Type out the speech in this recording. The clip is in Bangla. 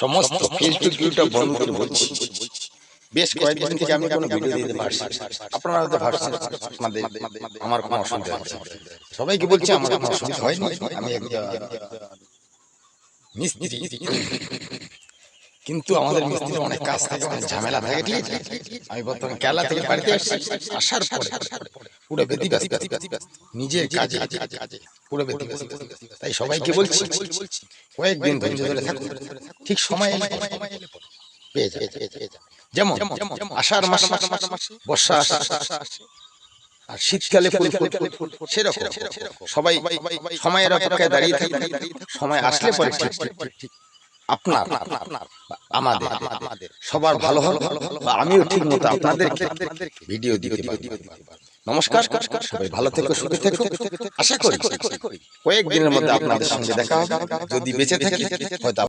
সমস্ত ফেসবুক ইউটিউব বন্ধুদের বলছি। বেশ কয়েকদিন থেকে আমি কোনো ভিডিও দিতে পারছি আপনারা ভাবছেন আপনাদের আমার কোনো অসুবিধা হচ্ছে সবাইকে বলছি আমার কোনো অসুবিধা হয়নি। আমি একজন মিস্ত্রি কিন্তু আমাদের মিস্ত্রির অনেক কাজ থাকে অনেক ঝামেলা থাকে ঠিক আমি বর্তমানে কেলা থেকে বাড়িতে আসছি আসার পরে। পুরো বেদি ব্যস্ত নিজের কাজে পুরো বেদি ব্যস্ত তাই সবাইকে বলছি কয়েকদিন ধৈর্য ধরে থাকুন। ঠিক সময় এলে পেয়ে যাবে যেমন আষাঢ় মাস বর্ষা আর শীতকালে ফুল ফুল সেরকম। সবাই সময়ের অপেক্ষায় দাঁড়িয়ে থাকে সময় আসলে পরে ঠিক আপনার আমাদের আমাদের সবার ভালো ভালো ভালো আমিও ঠিক মতো আপনাদের ভিডিও দিতে পারি নমস্কার সবাই ভালো থেকো সুখে থেকো আশা করি। কয়েকদিনের মধ্যে আপনাদের সঙ্গে দেখা হবে। যদি বেঁচে থাকি হয়তো